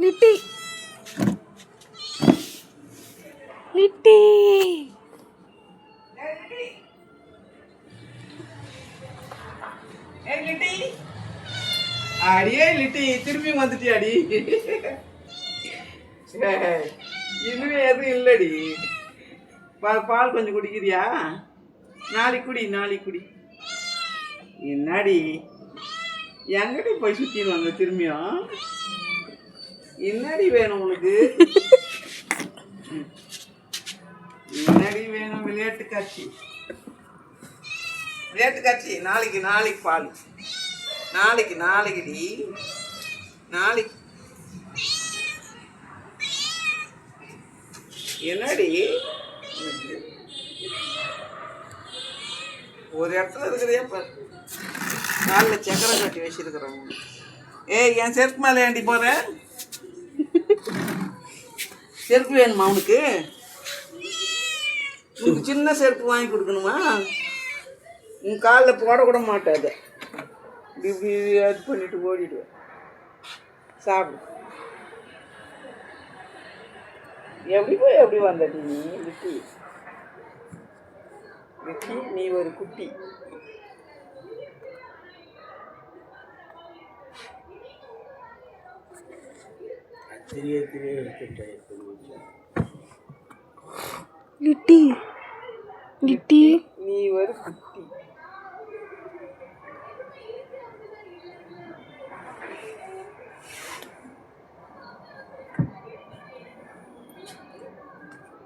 லிட்டி லிட்டி ஏய் லிட்டி அடியே லிட்டி திரும்பி வந்துட்டியா அடி இன்னும் எதுவும் இல்லடி. பா- பால் கொஞ்சம் குடிக்கிறியா? நாளைக்கு குடி நாளைக்கு குடி. என்னடி? எங்கடி போய் சுற்றின்னு வந்த திரும்பியும். என்னடி வேணும் உனக்கு? என்னடி வேணும் விளையாட்டு காட்சி? விளையாட்டு காட்சி நாளைக்கு நாளைக்கு பால். நாளைக்கு நாளைக்குடி. நாளைக்கு. என்னடி? ஒரு இடத்துல இருக்கிறதே பாரு காலில் சக்கரம் கட்டி வச்சிருக்கிறவங்க ஏய் என் செருப்பு மேலே ஏண்டி போகிறேன் செருப்பு வேணுமா அவனுக்கு உனக்கு சின்ன செருப்பு வாங்கி கொடுக்கணுமா? உன் காலில் போடக்கூட கூட மாட்டாது. இப்படி அது பண்ணிட்டு ஓடிடுவேன் சாப்பிடு. எப்படி போய் எப்படி வந்த நீ? விட்டி விட்டி நீ ஒரு குட்டி. லிட்டி லிட்டி. நீ ஒரு குட்டி.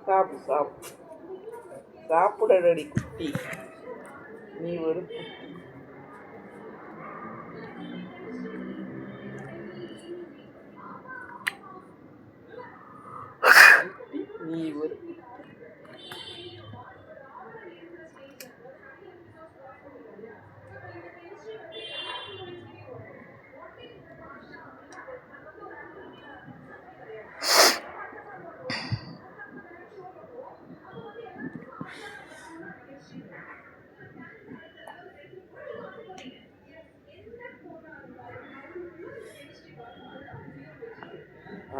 சாப்பிடு சாப்பிடு சாப்பிடடி குட்டி. நீ ஒரு குட்டி. குட்டி, நீ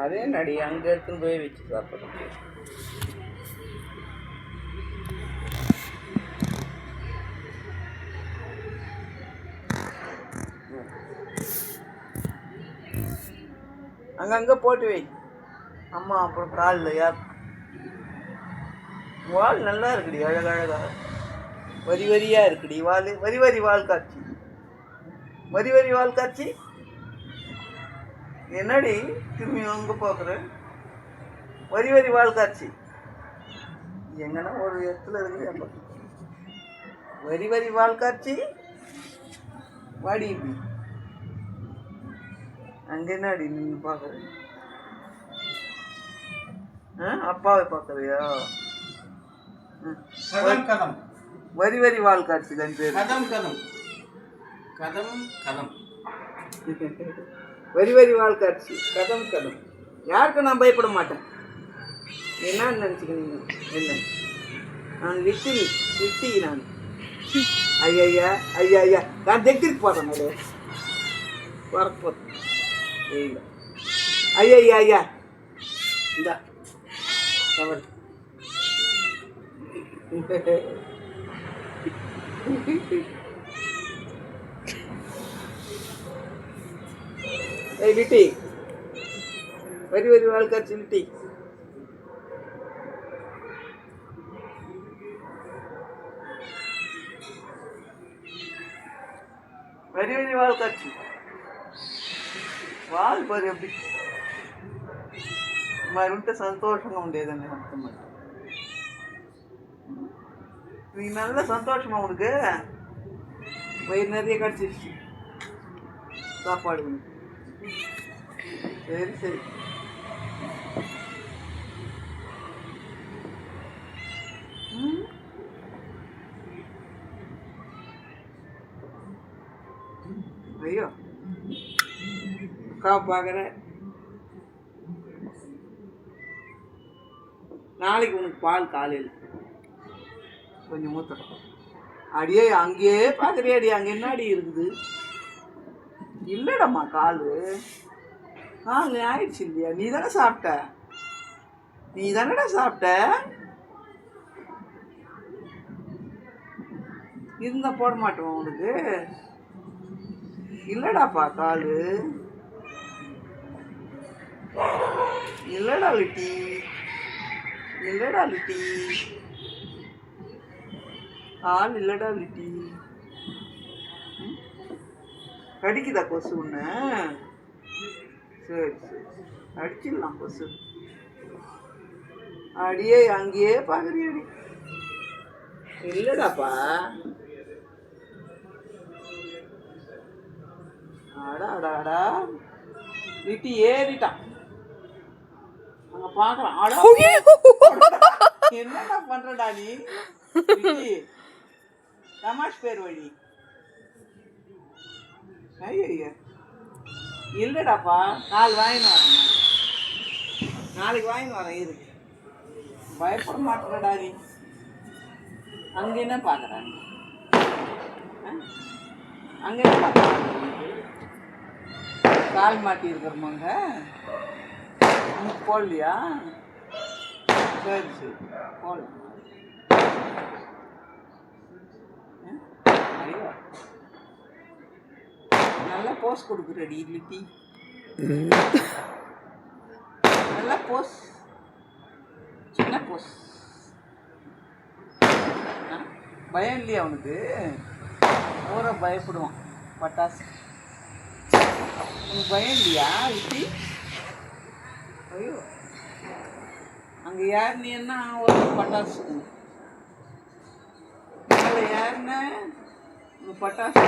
அதே நடி அங்கே எடுத்துன்னு போய் வச்சு சாப்பிட்றது அங்கங்கே போட்டு வை. அம்மா அப்புறம் காலில் யார்? வால் நல்லா இருக்குடி அழகழகாக வரி வரியாக இருக்குடி வால் வரி வரி வால் காட்சி. வரி வரி வால் காட்சி. என்னடி திரும்பி அங்கே பார்க்குற? வரி வரி வால் காட்சி எங்கன்னா ஒரு இடத்துல இருக்குது. வரி வரி வால் காட்சி வாடி இப்படி. அங்கே என்னடி நின்று பார்க்குற? ஆ அப்பாவை பார்க்குறியா? கதம் வரி வரி வால் காட்சி தான் பேர். கதம் கதம். கதம் கதம். வெறி வெறி வாழ்க்காட்சி கதம் கதம். யாருக்கும் நான் பயப்பட மாட்டேன்? என்ன நினச்சிக்கிறீங்க? என்ன? நான் வித்தி வித்தி நான். ஐயா ஐயா ஐயா நான் தெக்கிற்கு போகிறேன் அது வரப்போகிறேன் ஐயா ஐயா ஐயா. இந்தா. Cover Thank you. ஏய் லிட்டி வரி வரி வாழ்க்காச்சு லிட்டி வரி வரி வாழ்க்காச்சு వాళ్ళు మరి ఎప్పుడు మరి ఉంటే సంతోషంగా ఉండేదండి అర్థం நீ நல்ல சந்தோஷமா உனக்கு வயிறு நிறைய கிடச்சிருச்சு சாப்பாடு உனக்கு. சரி சரி. ஐயோ. அக்கா பார்க்குறேன் நாளைக்கு உனக்கு பால் காலையில். கொஞ்சம் மூத்தம் அடியே அங்கேயே பார்க்குறியாடி அங்கே என்னடி இருக்குது? இல்லைடம்மா கால். ஆ ஆயிடுச்சு இல்லையா? நீ தானே சாப்பிட்ட? நீ தானடா சாப்பிட்ட? இருந்தால் போட மாட்டோம் உனக்கு? இல்லடாப்பா காலு. இல்லடா லிட்டி. இல்லடா லிட்டி. கால் இல்லடா லிட்டி. கடிக்குதா கொசு உன்ன? சரி சரி. அடிச்சிடலாம் கொசு அடியே அங்கேயே பார்க்குறியடி இல்லடாப்பா. அடா அடா அடா. விட்டு ஏறிட்டான். அங்க பார்க்கறான் அடா. என்னடா பண்றடா நீ? தமாஷ் பேர் வழி. ஐயா இல்லடாப்பா நாலு வாங்கின்னு வரேன். நாளைக்கு வாங்கின்னு வரேன் இருக்கு பயப்பட மாட்டேடா நீ. அங்கே என்ன பார்க்குறாங்க அங்கே என்ன பார்க்குறாங்க கால் மாட்டி இருக்கிறோமாங்க போடலையா? சரி சரி. போடலாம் ஆ? ஐயோ நல்லா போஸ் கொடுக்குறடி லிட்டி நல்லா போஸ் சின்ன போஸ் பயம் இல்லையா அவனுக்கு ஊரை பயப்படுவான் பட்டாசு. உனக்கு பயம் இல்லையா லிட்டி ஐயோ. அங்கே யார் நீ என்ன ஒரு பட்டாசு. யாருன்னு உனக்கு பட்டாசு.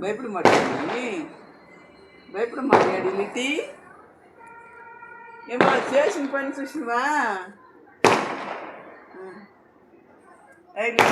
భయపడి మాట్లాడి భయపడి మాట్లాడి లిటి ఏమో చేసిన పని చూసినవా? అయితే